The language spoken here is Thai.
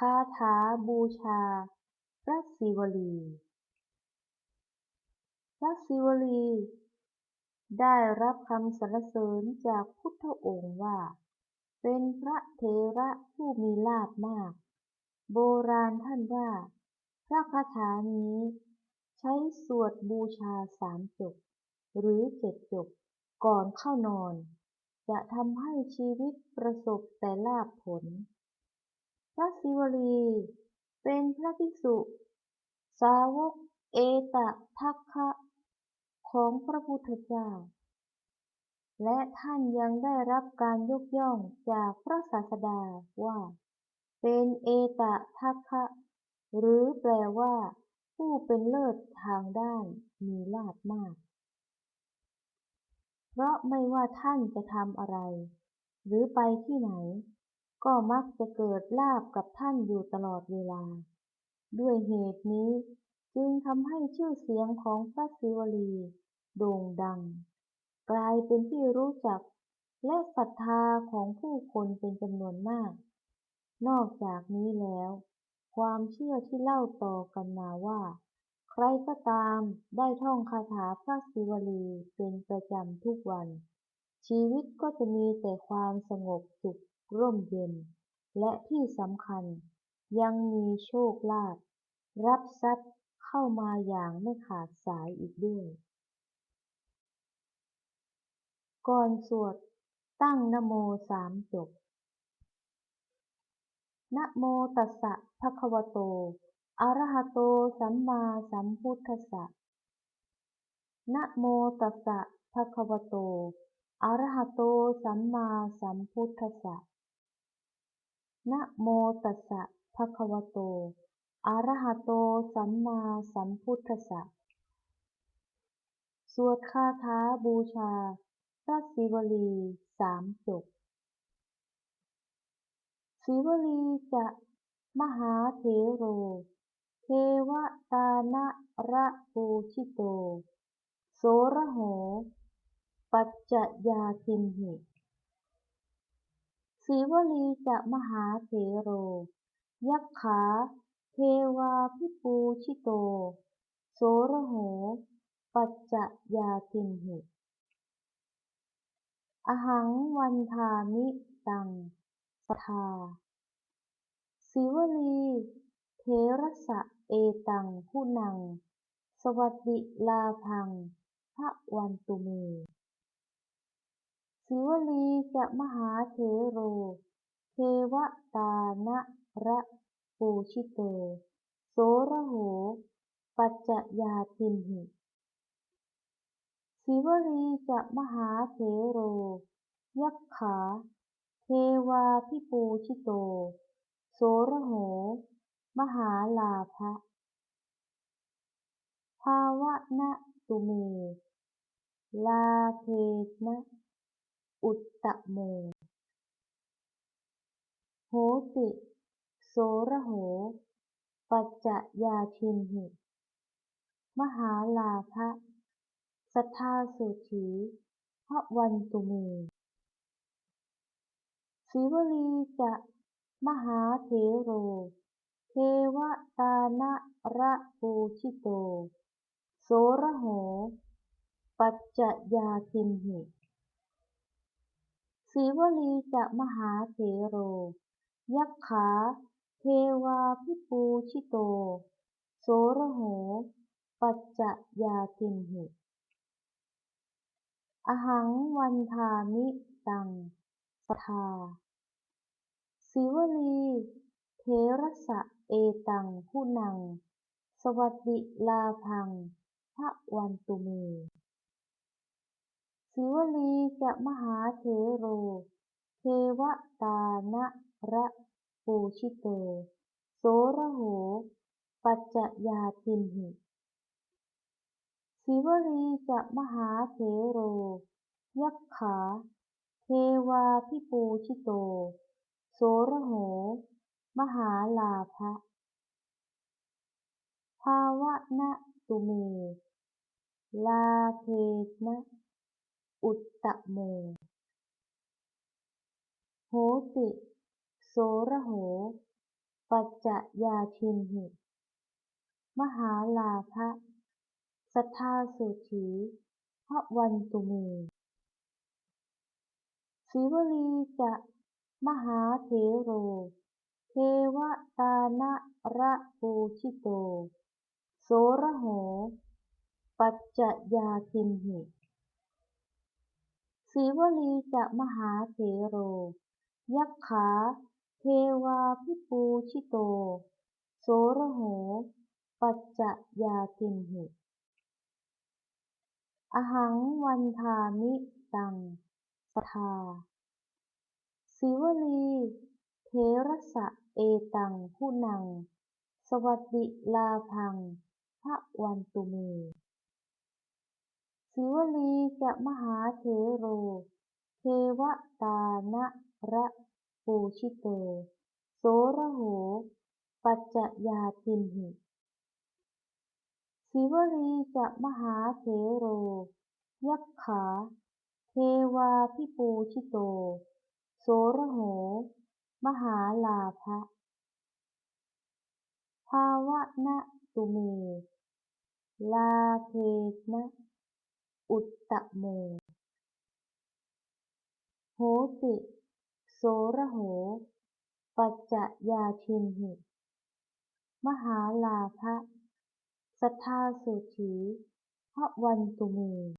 คาถาบูชา พระศิวลี พระศิวลี ได้รับคำสรรเสริญจากพุทธองค์ว่า เป็นพระเถระผู้มีลาภมาก โบราณท่านว่า พระคาถานี้ ใช้สวดบูชาสามจบ หรือเจ็ดจบก่อนเข้านอน จะทำให้ชีวิตประสบแต่ลาภผล พระศิวลี เป็นพระภิกษุ สาวกเอตทัคคะของพระพุทธเจ้า และท่านยังได้รับการยกย่องจากพระศาสดาว่า เป็นเอตทัคคะหรือแปลว่า ผู้เป็นเลิศทางด้านมีลาภมาก เพราะไม่ว่าท่านจะทำอะไร หรือไปที่ไหน ก็มักจะเกิดลาภกับท่านอยู่ตลอดเวลา ด้วยเหตุนี้จึงทำให้ชื่อเสียงของพระศิวลี โด่งดัง กลายเป็นที่รู้จักและศรัทธาของผู้คนเป็นจำนวนมาก นอกจากนี้แล้ว ความเชื่อที่เล่าต่อกันมาว่า ใครก็ตามได้ท่องคาถาพระศิวลีเป็นประจำทุกวัน ชีวิตก็จะมีแต่ความสงบสุข ร่มเย็น และที่สำคัญยังมีโชคลาภรับทรัพย์เข้ามาอย่างไม่ขาดสายอีกด้วย ก่อนสวดตั้งนโมสามจบนะโมตัสสะภะคะวะโต อะระหะโต สัมมาสัมพุทธัสสะ นะโมตัสสะภะคะวะโต อะระหะโต สัมมาสัมพุทธัสสะ นะโมตัสสะภะคะวะโต อะระหะโต สัมมาสัมพุทธัสสะ สวดคาถาบูชาพระศิวลีสามจบศิวลีจะมหาเถโร เทวตานะระปูชิโต โสระโห ปัจจยาทิมหิ ศิวลีจะมหาเถโร ยักขาเทวาพิปูชิโต โสระโห ปัจจยาทิมหิอหังวันทามิตังสทาศิวลีเถระสะเอตังผู้นัง สวัสดิลาพังพระวันตุเม ศิวลีจะมหาเถโร เทวตานะระปูชิโตโสระโห ปัจจยาทิมหิศิวลีจะมหาเถโร ยักขา เทวาพิปูชิโต โสระโห มหาลาภะภาวะนะตุเม ลาเพนะ อุตตะโม โหติ โสระโห ปัจจยาทิมหิ มหาลาภะสัทธาสุถีพระวันตุเมศิวลีจะมหาเถโร เทวตานะระปูชิโต โสระโห ปัจจยาทิมหิ ศิวลีจะมหาเถโร ยักขา เทวาพิปูชิโต โสระโห ปัจจยาทิมหิอหังวันทามิตังสทาศิวลีเถระสะเอตังผู้นัง สวัสดิลาพังพระวันตุเม ศิวลีจะมหาเถโร เทวตานะระปูชิโตโสระโห ปัจจยาทิมหิศิวลีจะมหาเถโร ยักขา เทวาพิปูชิโต โสระโห มหาลาภะภาวะนะตุเม ลาเพนะ อุตตะโม โหติ โสระโห ปัจจยาทินหิ มหาลาภะสัทธาโสถีพระวันตุเมสีวลีจะมหาเถโร เทวตานะระปูชิโต โสระโห ปัจจยาทินหิ สีวลีจะมหาเถโร ยักขา เทวาพิปูชิโต โสระโห ปัจจยาทินหิอหังวันทามิตังสทาสิวลีเถระสะเอตังผู้นัง สวัสดิลาพังพระวันตุเม สิวลีจะมหาเถโร เทวตานะระปูชิโตโสระโห ปัจจยาทินหิสิวลีจะมหาเถโร ยักขา เทวาพิปูชิโต โสระโห มหาลาภะภาวะนะตุเม ลาเพนะ อุตตโม โหติ โสระโห ปัจจยาชินหิ มหาลาภะสัทธาสุถีพระวันตุเม